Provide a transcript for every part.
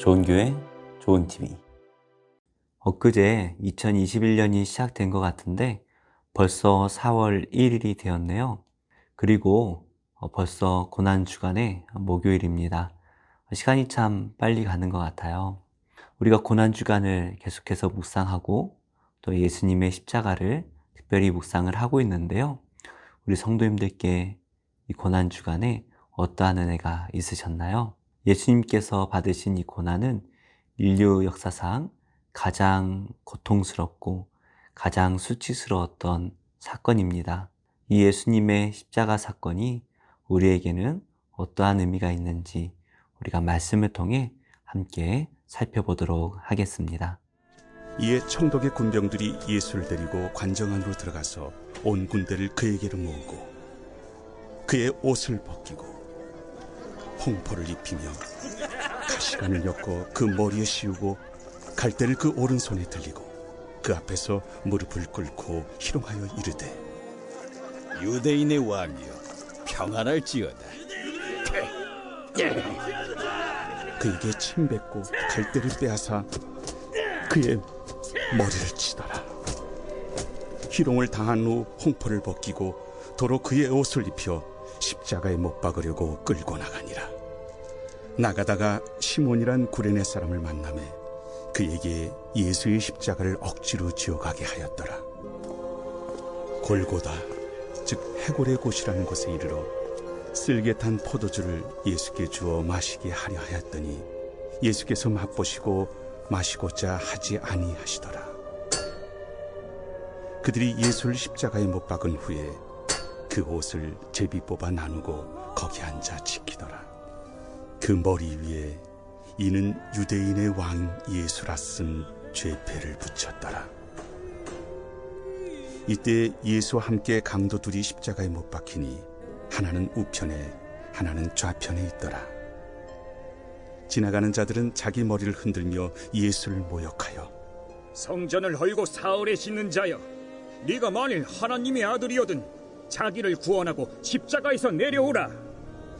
좋은 교회, 좋은 TV. 엊그제 2021년이 시작된 것 같은데 벌써 4월 1일이 되었네요. 그리고 어, 벌써 고난주간의 목요일입니다. 시간이 참 빨리 가는 것 같아요. 우리가 고난주간을 계속해서 묵상하고 또 예수님의 십자가를 특별히 묵상을 하고 있는데요. 우리 성도님들께 이 고난주간에 어떠한 은혜가 있으셨나요? 예수님께서 받으신 이 고난은 인류 역사상 가장 고통스럽고 가장 수치스러웠던 사건입니다. 이 예수님의 십자가 사건이 우리에게는 어떠한 의미가 있는지 우리가 말씀을 통해 함께 살펴보도록 하겠습니다. 이에 청독의 군병들이 예수를 데리고 관정 안으로 들어가서 온 군대를 그에게로 모으고 그의 옷을 벗기고 홍포를 입히며 가시관을 엮어 그 머리에 씌우고 갈대를 그 오른손에 들리고 그 앞에서 무릎을 꿇고 희롱하여 이르되 유대인의 왕이여 평안할지어다 그에게 침 뱉고 갈대를 빼앗아 그의 머리를 치더라. 희롱을 당한 후 홍포를 벗기고 도로 그의 옷을 입혀 십자가에 못 박으려고 끌고 나가니라. 나가다가 시몬이란 구레네 사람을 만남에 그에게 예수의 십자가를 억지로 지어가게 하였더라. 골고다, 즉 해골의 곳이라는 곳에 이르러 쓸개 탄 포도주를 예수께 주어 마시게 하려 하였더니 예수께서 맛보시고 마시고자 하지 아니하시더라. 그들이 예수를 십자가에 못 박은 후에 그 옷을 제비 뽑아 나누고 거기 앉아 지키더라. 그 머리 위에 이는 유대인의 왕 예수라 쓴 죄패를 붙였더라. 이때 예수와 함께 강도 둘이 십자가에 못 박히니 하나는 우편에 하나는 좌편에 있더라. 지나가는 자들은 자기 머리를 흔들며 예수를 모욕하여 성전을 헐고 사흘에 씻는 자여 네가 만일 하나님의 아들이거든 자기를 구원하고 십자가에서 내려오라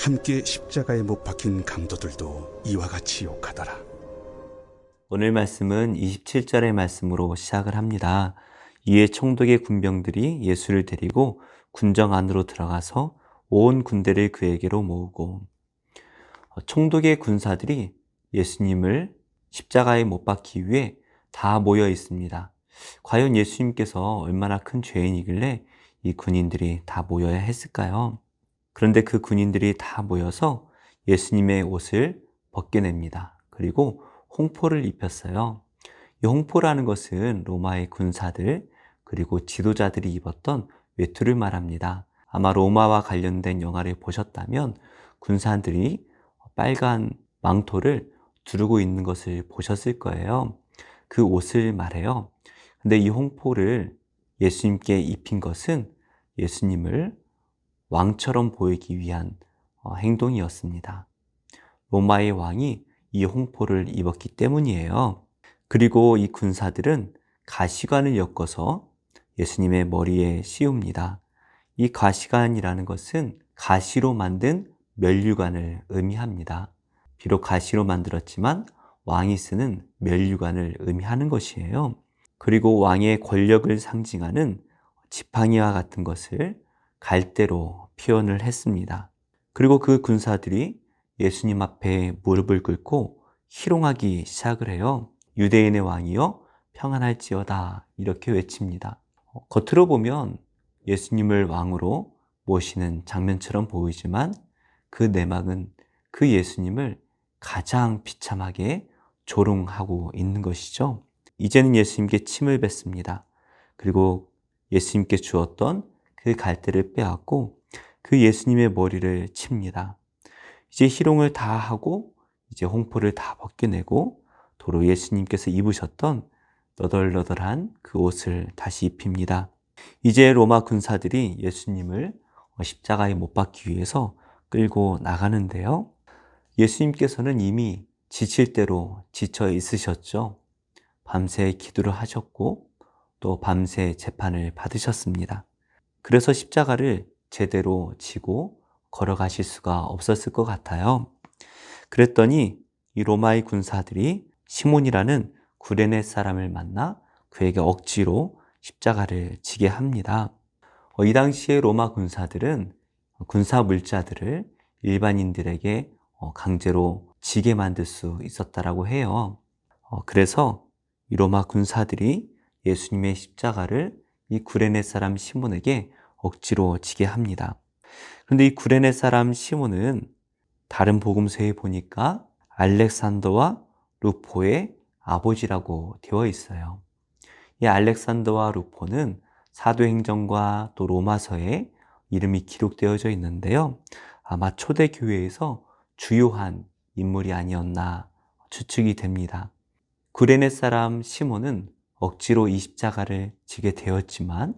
함께 십자가에 못 박힌 강도들도 이와 같이 욕하더라. 오늘 말씀은 27절의 말씀으로 시작을 합니다. 이에 총독의 군병들이 예수를 데리고 군정 안으로 들어가서 온 군대를 그에게로 모으고 어, 총독의 군사들이 예수님을 십자가에 못 박기 위해 다 모여 있습니다. 과연 예수님께서 얼마나 큰 죄인이길래 이 군인들이 다 모여야 했을까요? 그런데 그 군인들이 다 모여서 예수님의 옷을 벗겨냅니다. 그리고 홍포를 입혔어요. 이 홍포라는 것은 로마의 군사들 그리고 지도자들이 입었던 외투를 말합니다. 아마 로마와 관련된 영화를 보셨다면 군사들이 빨간 망토를 두르고 있는 것을 보셨을 거예요. 그 옷을 말해요. 근데 이 홍포를 예수님께 입힌 것은 예수님을 왕처럼 보이기 위한 어, 행동이었습니다. 로마의 왕이 이 홍포를 입었기 때문이에요. 그리고 이 군사들은 가시관을 엮어서 예수님의 머리에 씌웁니다. 이 가시관이라는 것은 가시로 만든 멸류관을 의미합니다. 비록 가시로 만들었지만 왕이 쓰는 멸류관을 의미하는 것이에요. 그리고 왕의 권력을 상징하는 지팡이와 같은 것을 갈대로 표현을 했습니다. 그리고 그 군사들이 예수님 앞에 무릎을 꿇고 희롱하기 시작을 해요. 유대인의 왕이여 평안할지어다 이렇게 외칩니다. 어, 겉으로 보면 예수님을 왕으로 모시는 장면처럼 보이지만 그 내막은 그 예수님을 가장 비참하게 조롱하고 있는 것이죠. 이제는 예수님께 침을 뱉습니다. 그리고 예수님께 주었던 그 갈대를 빼앗고 그 예수님의 머리를 칩니다. 이제 희롱을 다 하고 이제 홍포를 다 벗겨내고 도로 예수님께서 입으셨던 너덜너덜한 그 옷을 다시 입힙니다. 이제 로마 군사들이 예수님을 십자가에 못 박기 위해서 끌고 나가는데요. 예수님께서는 이미 지칠 대로 지쳐 있으셨죠. 밤새 기도를 하셨고 또 밤새 재판을 받으셨습니다. 그래서 십자가를 제대로 지고 걸어가실 수가 없었을 것 같아요. 그랬더니 이 로마의 군사들이 시몬이라는 구레네 사람을 만나 그에게 억지로 십자가를 지게 합니다. 어, 이 당시에 로마 군사들은 군사 물자들을 일반인들에게 어, 강제로 지게 만들 수 있었다라고 해요. 어, 그래서 이 로마 군사들이 예수님의 십자가를 이 구레네 사람 시몬에게 억지로 지게 합니다. 그런데 이 구레네 사람 시몬은 다른 복음서에 보니까 알렉산더와 루포의 아버지라고 되어 있어요. 이 알렉산더와 루포는 사도행전과 또 로마서에 이름이 기록되어져 있는데요. 아마 초대교회에서 주요한 인물이 아니었나 추측이 됩니다. 구레네 사람 시몬은 억지로 이 십자가를 지게 되었지만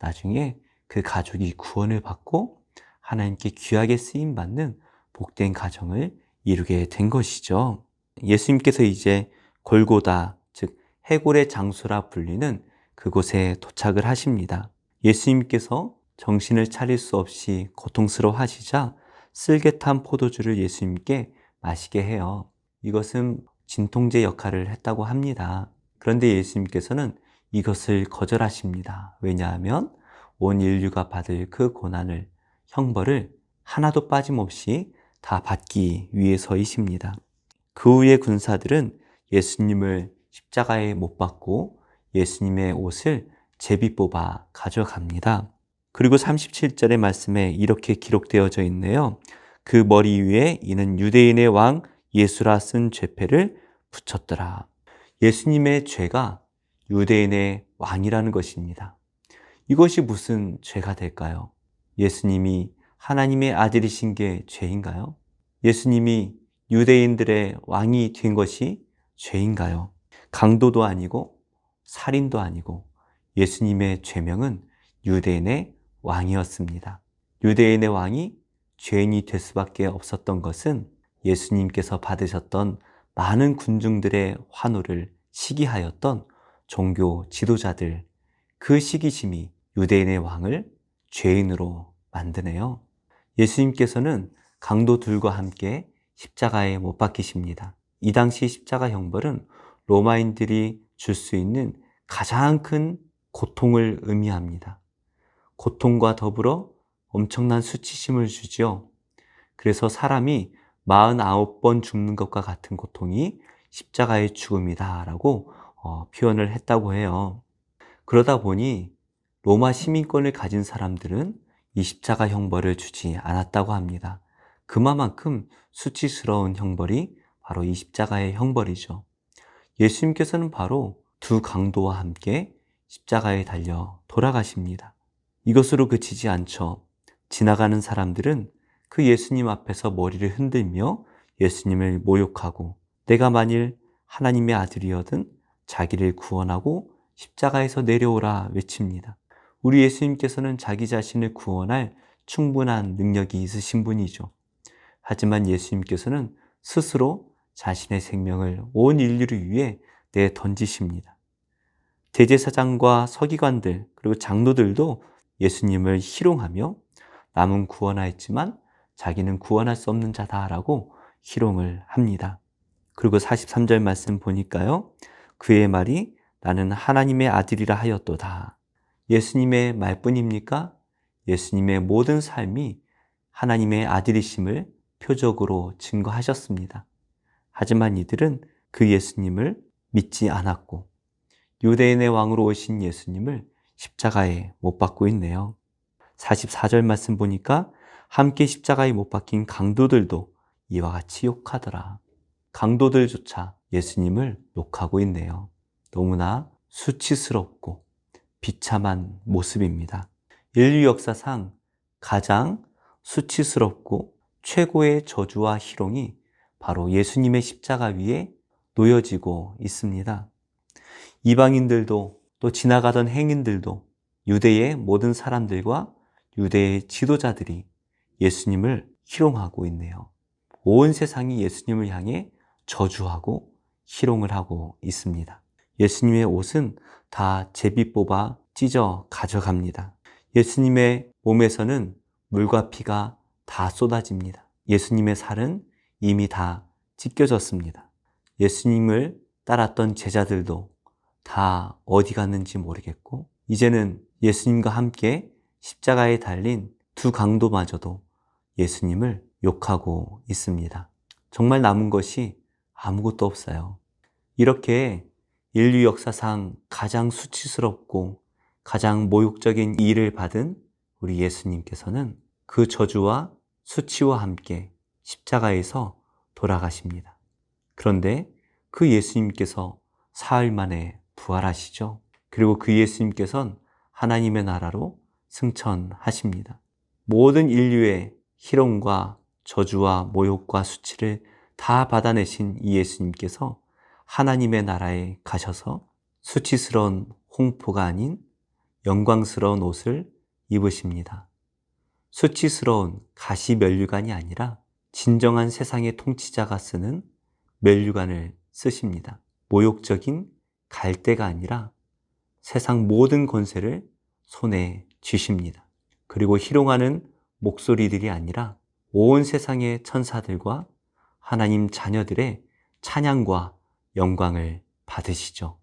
나중에 그 가족이 구원을 받고 하나님께 귀하게 쓰임 받는 복된 가정을 이루게 된 것이죠. 예수님께서 이제 골고다, 즉 해골의 장소라 불리는 그곳에 도착을 하십니다. 예수님께서 정신을 차릴 수 없이 고통스러워 하시자 쓸개 탄 포도주를 예수님께 마시게 해요. 이것은 진통제 역할을 했다고 합니다. 그런데 예수님께서는 이것을 거절하십니다. 왜냐하면 온 인류가 받을 그 고난을, 형벌을 하나도 빠짐없이 다 받기 위해서이십니다. 그 후에 군사들은 예수님을 십자가에 못 박고 예수님의 옷을 제비 뽑아 가져갑니다. 그리고 37절의 말씀에 이렇게 기록되어져 있네요. 그 머리 위에 이는 유대인의 왕 예수라 쓴 죄패를 붙였더라. 예수님의 죄가 유대인의 왕이라는 것입니다. 이것이 무슨 죄가 될까요? 예수님이 하나님의 아들이신 게 죄인가요? 예수님이 유대인들의 왕이 된 것이 죄인가요? 강도도 아니고 살인도 아니고 예수님의 죄명은 유대인의 왕이었습니다. 유대인의 왕이 죄인이 될 수밖에 없었던 것은 예수님께서 받으셨던 많은 군중들의 환호를 시기하였던 종교 지도자들, 그 시기심이 유대인의 왕을 죄인으로 만드네요. 예수님께서는 강도들과 함께 십자가에 못 박히십니다. 이 당시 십자가 형벌은 로마인들이 줄 수 있는 가장 큰 고통을 의미합니다. 고통과 더불어 엄청난 수치심을 주지요. 그래서 사람이 49번 죽는 것과 같은 고통이 십자가의 죽음이다라고 어, 표현을 했다고 해요. 그러다 보니 로마 시민권을 가진 사람들은 이 십자가 형벌을 주지 않았다고 합니다. 그만큼 수치스러운 형벌이 바로 이 십자가의 형벌이죠. 예수님께서는 바로 두 강도와 함께 십자가에 달려 돌아가십니다. 이것으로 그치지 않죠. 지나가는 사람들은 그 예수님 앞에서 머리를 흔들며 예수님을 모욕하고 내가 만일 하나님의 아들이어든 자기를 구원하고 십자가에서 내려오라 외칩니다. 우리 예수님께서는 자기 자신을 구원할 충분한 능력이 있으신 분이죠. 하지만 예수님께서는 스스로 자신의 생명을 온 인류를 위해 내 던지십니다. 대제사장과 서기관들 그리고 장로들도 예수님을 희롱하며 남은 구원하였지만 자기는 구원할 수 없는 자다라고 희롱을 합니다. 그리고 43절 말씀 보니까요. 그의 말이 나는 하나님의 아들이라 하였도다. 예수님의 말뿐입니까? 예수님의 모든 삶이 하나님의 아들이심을 표적으로 증거하셨습니다. 하지만 이들은 그 예수님을 믿지 않았고 유대인의 왕으로 오신 예수님을 십자가에 못 박고 있네요. 44절 말씀 보니까 함께 십자가에 못 박힌 강도들도 이와 같이 욕하더라. 강도들조차 예수님을 욕하고 있네요. 너무나 수치스럽고 비참한 모습입니다. 인류 역사상 가장 수치스럽고 최고의 저주와 희롱이 바로 예수님의 십자가 위에 놓여지고 있습니다. 이방인들도 또 지나가던 행인들도 유대의 모든 사람들과 유대의 지도자들이 예수님을 희롱하고 있네요. 온 세상이 예수님을 향해 저주하고 희롱을 하고 있습니다. 예수님의 옷은 다 제비 뽑아 찢어 가져갑니다. 예수님의 몸에서는 물과 피가 다 쏟아집니다. 예수님의 살은 이미 다 찢겨졌습니다. 예수님을 따랐던 제자들도 다 어디 갔는지 모르겠고, 이제는 예수님과 함께 십자가에 달린 두 강도마저도 예수님을 욕하고 있습니다. 정말 남은 것이 아무것도 없어요. 이렇게 인류 역사상 가장 수치스럽고 가장 모욕적인 일을 받은 우리 예수님께서는 그 저주와 수치와 함께 십자가에서 돌아가십니다. 그런데 그 예수님께서 사흘 만에 부활하시죠. 그리고 그 예수님께서는 하나님의 나라로 승천하십니다. 모든 인류의 희롱과 저주와 모욕과 수치를 다 받아내신 이 예수님께서 하나님의 나라에 가셔서 수치스러운 홍포가 아닌 영광스러운 옷을 입으십니다. 수치스러운 가시 면류관이 아니라 진정한 세상의 통치자가 쓰는 면류관을 쓰십니다. 모욕적인 갈대가 아니라 세상 모든 권세를 손에 쥐십니다. 그리고 희롱하는 목소리들이 아니라 온 세상의 천사들과 하나님 자녀들의 찬양과 영광을 받으시죠.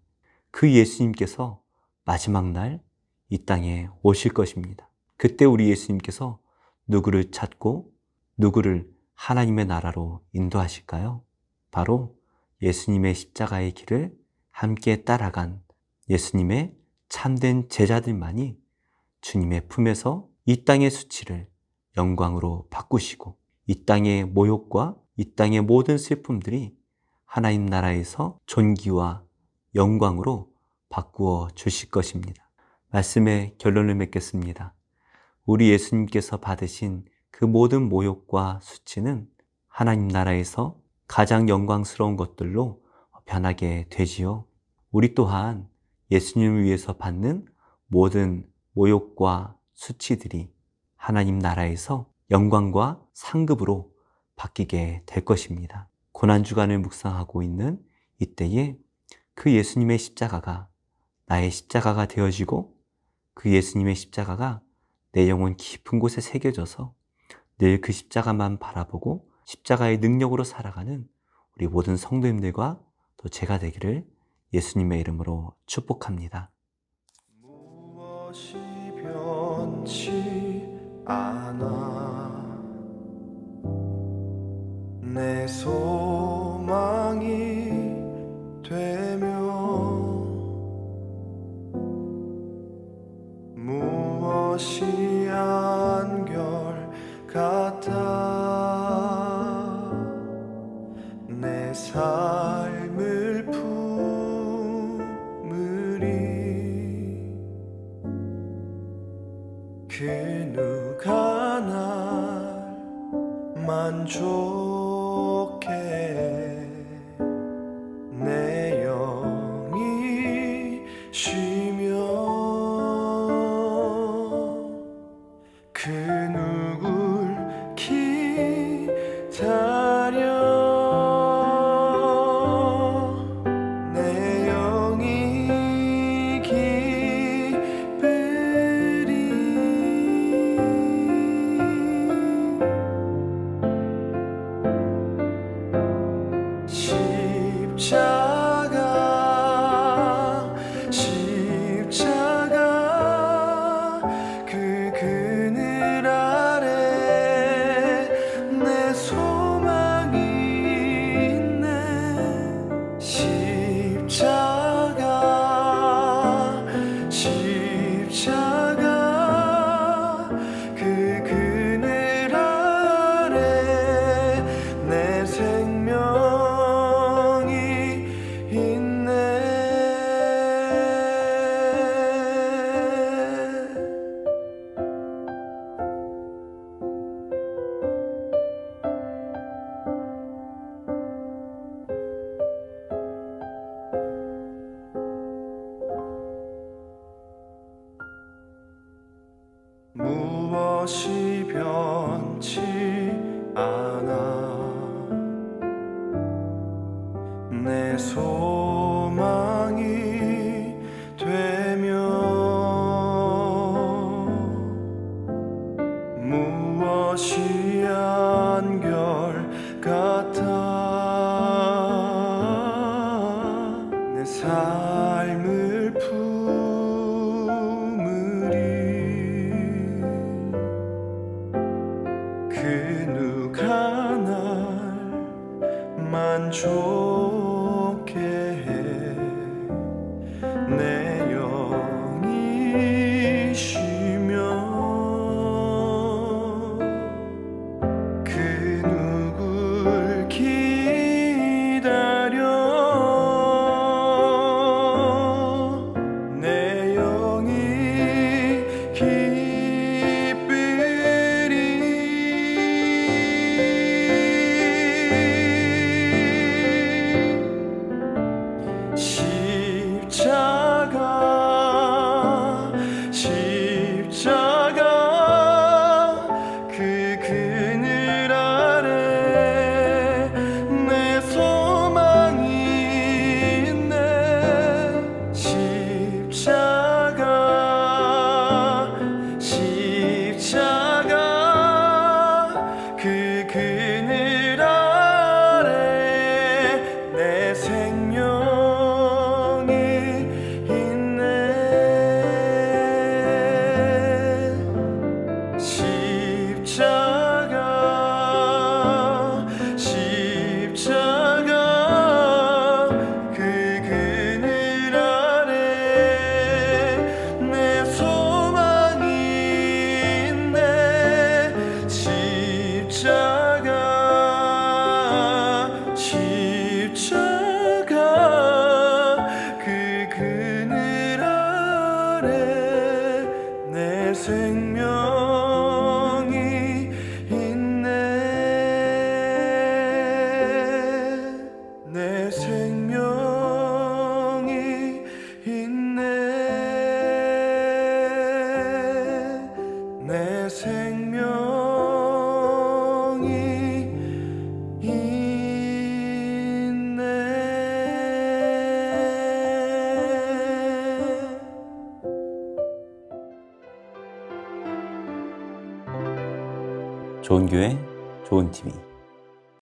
그 예수님께서 마지막 날 이 땅에 오실 것입니다. 그때 우리 예수님께서 누구를 찾고 누구를 하나님의 나라로 인도하실까요? 바로 예수님의 십자가의 길을 함께 따라간 예수님의 참된 제자들만이 주님의 품에서 이 땅의 수치를 영광으로 바꾸시고 이 땅의 모욕과 이 땅의 모든 슬픔들이 하나님 나라에서 존귀와 영광으로 바꾸어 주실 것입니다. 말씀의 결론을 맺겠습니다. 우리 예수님께서 받으신 그 모든 모욕과 수치는 하나님 나라에서 가장 영광스러운 것들로 변하게 되지요. 우리 또한 예수님을 위해서 받는 모든 모욕과 수치들이 하나님 나라에서 영광과 상급으로 바뀌게 될 것입니다. 고난주간을 묵상하고 있는 이때에 그 예수님의 십자가가 나의 십자가가 되어지고 그 예수님의 십자가가 내 영혼 깊은 곳에 새겨져서 늘 그 십자가만 바라보고 십자가의 능력으로 살아가는 우리 모든 성도님들과 또 제가 되기를 예수님의 이름으로 축복합니다. 않아 내 소망이 되며 무엇이 한결 같아 내 삶 십 변치 않아. 만족 교회, 좋은 TV.